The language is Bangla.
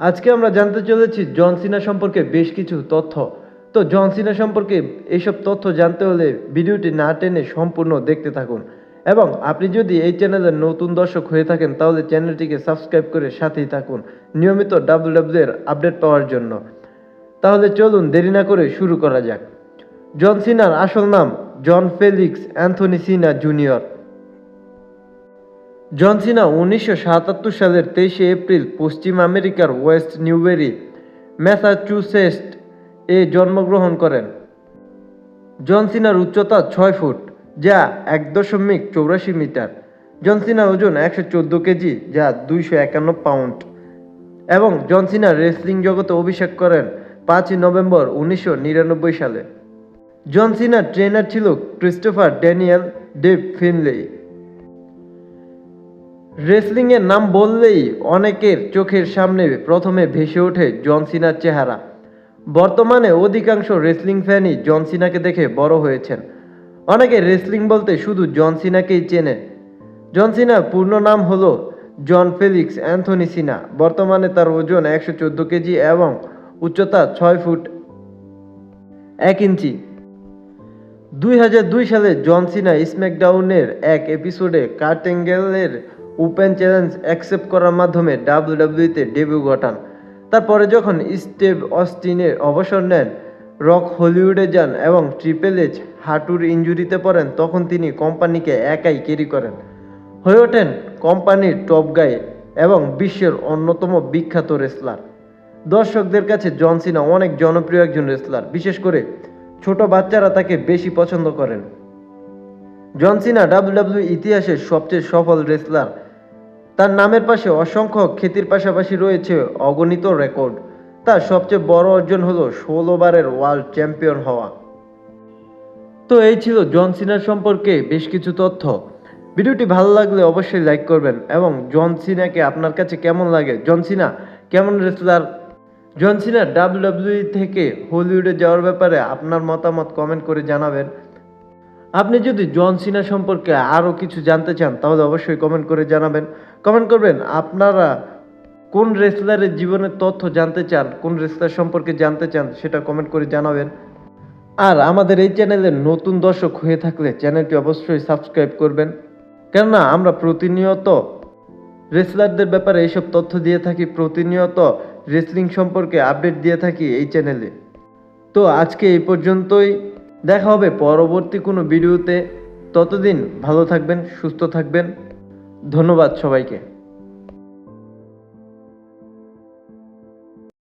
আজকে আমরা জানতে চলেছি জন সিনা সম্পর্কে বেশ কিছু তথ্য। তো জন সিনা সম্পর্কে এইসব তথ্য জানতে হলে ভিডিওটি না টেনে সম্পূর্ণ দেখতে থাকুন। এবং আপনি যদি এই চ্যানেলের নতুন দর্শক হয়ে থাকেন, তাহলে চ্যানেলটিকে সাবস্ক্রাইব করে সাথেই থাকুন, নিয়মিত ডাব্লিউ ডাব্লিউ এর আপডেট পাওয়ার জন্য। তাহলে চলুন দেরি না করে শুরু করা যাক। জন সিনার আসল নাম John Felix Anthony Cena junior. John Cena উনিশশো সাতাত্তর সালের তেইশে এপ্রিল পশ্চিম আমেরিকার ওয়েস্ট নিউবেরি, ম্যাসাচুসেটস এ জন্মগ্রহণ করেন। জনসিনার উচ্চতা ছয় ফুট, যা এক দশমিক চৌরাশি মিটার। জন সিনার ওজন একশো চোদ্দ কেজি, যা দুইশো একান্ন পাউন্ড। এবং জনসিনা রেসলিং জগতে অভিষেক করেন পাঁচই নভেম্বর উনিশশো নিরানব্বই সালে। জনসিনার ট্রেনার ছিল ক্রিস্টোফার ড্যানিয়েল ডেভ ফিনলে। রেসলিংয়ের নাম বললেই অনেকের চোখের সামনে প্রথমে ভেসে ওঠে জন সিনার চেহারা। বর্তমানে অধিকাংশ রেসলিং ফ্যানই জন সিনাকে দেখে বড় হয়েছেন। অনেকে রেসলিং বলতে শুধু জন সিনাকেই চেনে। জন সিনার পূর্ণ নাম হলো জন ফেলিক্স অ্যান্থনি সিনা। বর্তমানে তার ওজন একশো চোদ্দ কেজি এবং উচ্চতা ছয় ফুট এক ইঞ্চি। দুই হাজার দুই সালে জন সিনা স্ম্যাকডাউনের এক এপিসোডে কার্টেঙ্গেলের ওপেন চ্যালেঞ্জ অ্যাকসেপ্ট করার মাধ্যমে ডাব্লিউডাব্লিউতে ডেবিউ ঘটান। তারপরে যখন স্টেভ অস্টিনের অবসর নেন, রক হলিউডে যান এবং ট্রিপল এইচ হাঁটুর ইঞ্জুরিতে পড়েন, তখন তিনি কোম্পানিকে একাই ক্যারি করেন। হয়ে ওঠেন কোম্পানির টপ গায়ে এবং বিশ্বের অন্যতম বিখ্যাত রেসলার। দর্শকদের কাছে জন সিনা অনেক জনপ্রিয় একজন রেসলার, বিশেষ করে ছোট বাচ্চারা তাকে বেশি পছন্দ করেন। জন সিনা ডাব্লিউডাব্লিউ ইতিহাসের সবচেয়ে সফল রেসলার। তার নামের পাশে অসংখ্য খ্যাতির পাশাপাশি রয়েছে অগণিত রেকর্ড। তার সবচেয়ে বড় অর্জন হলো ষোলো বারের ওয়ার্ল্ড চ্যাম্পিয়ন হওয়া। তো এই ছিল জন সিনার সম্পর্কে বেশ কিছু তথ্য। ভিডিওটি ভালো লাগলে অবশ্যই লাইক করবেন এবং জন সিনাকে আপনার কাছে কেমন লাগে? জন সিনা, কেমন রেসলার জন সিনা ডাব্লিউডাব্লিউ থেকে হলিউডে যাওয়ার ব্যাপারে আপনার মতামত কমেন্ট করে জানাবেন। আপনি যদি জন সিনা সম্পর্কে আরও কিছু জানতে চান, তাহলে অবশ্যই কমেন্ট করে জানাবেন। কমেন্ট করবেন, আপনারা কোন রেসলারের জীবনের তথ্য জানতে চান, কোন রেসলার সম্পর্কে জানতে চান, সেটা কমেন্ট করে জানাবেন। আর আমাদের এই চ্যানেলের নতুন দর্শক হয়ে থাকলে চ্যানেলটি অবশ্যই সাবস্ক্রাইব করবেন। কেননা, আমরা প্রতিনিয়ত রেসলারদের ব্যাপারে এইসব তথ্য দিয়ে থাকি, প্রতিনিয়ত রেসলিং সম্পর্কে আপডেট দিয়ে থাকি এই চ্যানেলে। তো আজকে এই পর্যন্তই, দেখা হবে পরবর্তী কোনো ভিডিওতে। ততদিন ভালো থাকবেন, সুস্থ থাকবেন। ধন্যবাদ সবাইকে।